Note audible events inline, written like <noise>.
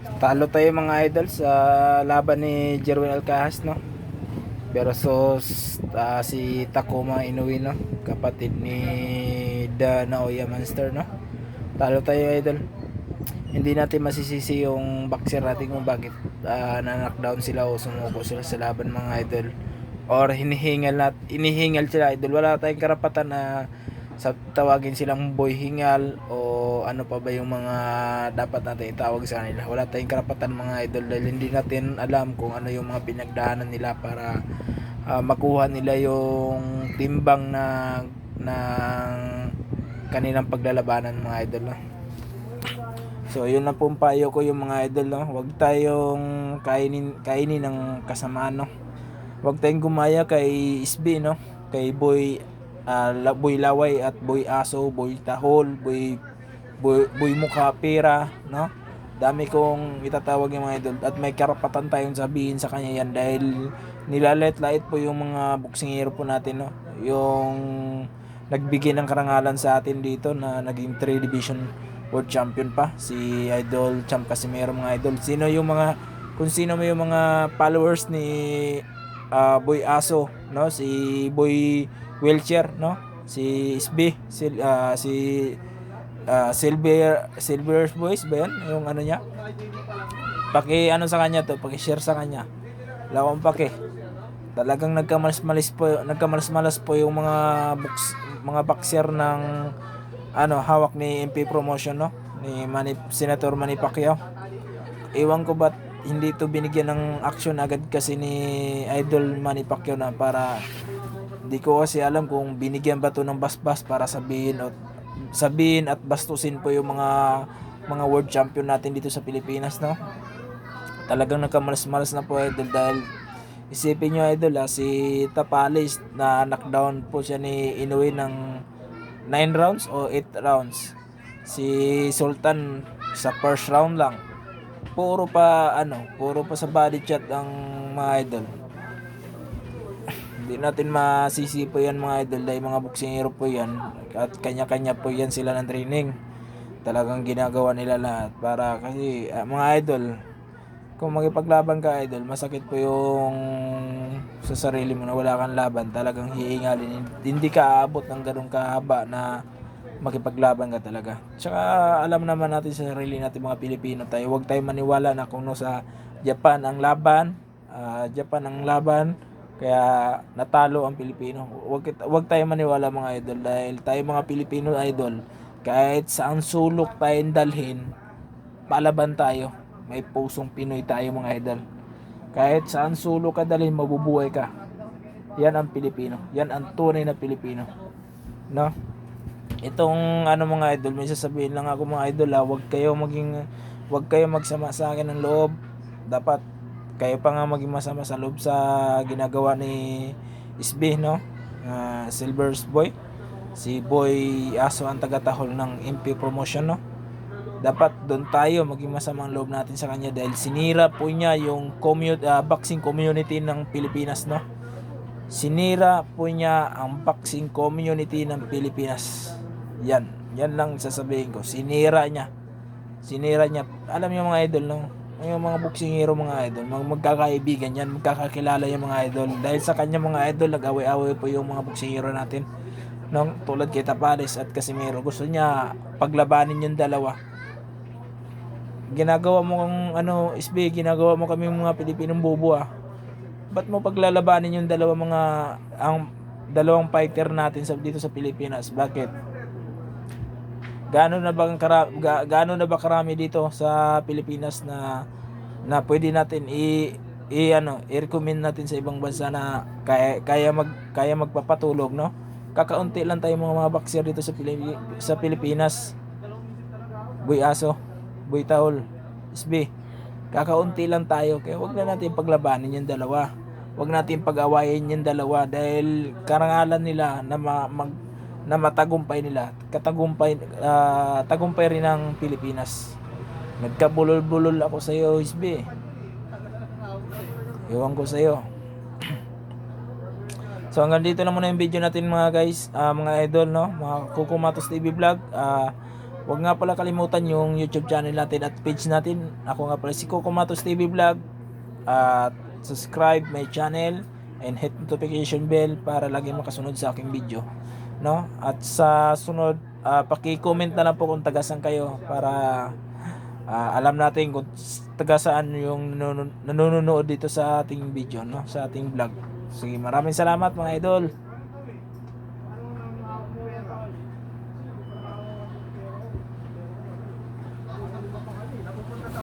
Talo tayo mga idol sa laban ni Jerwin Alcahas no. Versus ah, si Takuma Inoue no, kapatid ni Da Naoya Monster no. Talo tayo idol. Hindi natin masisisi yung boxer natin kung bakit ah, na-knockdown sila o sumuko sila sa laban mga idol. Or hinihingal nat inihingal sila idol. Wala tayong karapatan na sa tawagin silang boy hingal o ano pa ba yung mga dapat natin itawag sa kanila. Wala tayong karapatan mga idol dahil hindi natin alam kung ano yung mga pinagdaanan nila para ah, makuha nila yung timbang na ng kanilang paglalabanan mga idol. No? So, yun lang pong payo ko yung mga idol, no? Huwag tayong kainin, kainin ng kasamaan, no? Huwag tayong gumaya kay SB, no? Kay Boy, La- Boy Laway at Boy Aso, Boy Tahol, Boy, Boy, Boy Mukha Pera, no? Dami kong itatawag yung mga idol at may karapatan tayong sabihin sa kanya yan dahil nilalet-lait po yung mga boksingero po natin, no? Yung nagbigay ng karangalan sa atin dito na naging 3 division world champion pa si Idol Champ Casimero mga idol sino yung mga kung sino mo yung mga followers ni ah, Boy Aso no si Boy Wheelchair no? Si SB si, ah, si ah, Silver Silver Boys ba yun? Yung ano niya? Paki ano sa kanya to? Paki share sa kanya. Wala akong paki. Talagang nagkamalas-malas po nagkamalas-malas po yung mga box, mga boxer ng ano hawak ni MP promotion no? Ni Manny, Senator Manny Pacquiao. Iwan ko ba't hindi to binigyan ng action agad kasi ni Idol Manny Pacquiao na para di ko kasi alam kung binigyan ba to ng basbas para sabihin o sabihin at bastusin po yung mga mga world champion natin dito sa Pilipinas no? Talagang nagkamalas-malas na po idol dahil isipin nyo idol ha, si Tapalis na knockdown po siya ni Inoue ng 9 rounds o 8 rounds. Si Sultan sa first round lang. Puro pa ano puro pa sa body chat ang mga idol natin masisi po yan mga idol dahil mga boksingero po yan. At kanya-kanya po yan sila ng training. Talagang ginagawa nila lahat para kasi ah, mga idol kung makipaglaban ka idol masakit po yung sa sarili mo na wala kang laban. Talagang hiingalin hindi ka aabot ng ganun kahaba na makipaglaban ka talaga. Tsaka alam naman natin sa sarili natin mga Pilipino tayo huwag tayo maniwala na kung no sa Japan ang laban ah, Japan ang laban kaya natalo ang Pilipino huwag, huwag tayo maniwala mga idol dahil tayo mga Pilipino idol kahit saan sulok tayong dalhin palaban tayo. May pusong Pinoy tayo mga idol. Kahit saan sulo ka dalhin, mabubuhay ka. Yan ang Pilipino. Yan ang tunay na Pilipino. No? Itong ano mga idol, may sasabihin lang ako mga idol ha, huwag kayo maging huwag kayo magsama sa akin ng loob. Dapat kayo pa nga maging masama sa loob sa ginagawa ni SB, no? Ah, Silver's Boy. Si Boy Aso ang tagatahol ng MP promotion, no? dapat doon tayo maging masamang loob natin sa kanya dahil sinira po niya yung commu- ah, boxing community ng Pilipinas no? Sinira po niya ang boxing community ng Pilipinas. Yan. Yan lang sasabihin ko. Sinira niya. Sinira niya. Alam niyo mga idol no yung mga boxing hero mga idol mag magkakaibigan yan magkakakilala yung mga idol dahil sa kanya mga idol nag-away-away po yung mga boxing hero natin no tulad kay Tapales at Casimiro gusto niya paglabanin yung dalawa ginagawa mo kung ano, SB, ginagawa mo kami mga Pilipinong bobo ah. Ba't mo paglalabanin yung dalawa mga, ang dalawang fighter natin sa, dito sa Pilipinas? Bakit? Gaano na ba kara, ga, gaano na ba karami dito sa Pilipinas na na pwede natin i, i ano, i-recommend natin sa ibang bansa na kaya kaya mag kaya magpapatulog, no? Kakaunti lang tayo mga mga boxer dito sa Pilipi, sa Pilipinas. Boy Aso, Boy Taol, SB. Kakaunti lang tayo kaya wag na natin paglabanin yung dalawa. Wag natin pag-awayin yung dalawa dahil karangalan nila na ma- mag na matagumpay nila. Katagumpay ah, tagumpay rin ng Pilipinas. Nagkabulol-bulol ako sa iyo, SB. Ewan ko sa iyo. <clears throat> So hanggang dito lang muna yung video natin mga guys, ah, mga idol no, mga Kukumatos TV vlog. Ah, Huwag nga pala kalimutan yung YouTube channel natin at page natin. Ako nga pala si Coco Matos TV Vlog. At subscribe my channel and hit notification bell para lagi makasunod sa aking video. No? At sa sunod, ah, paki-comment na lang po kung taga saan kayo para ah, alam natin kung taga saan yung nanonood dito sa ating video, no? Sa ating vlog. Sige, maraming salamat mga idol.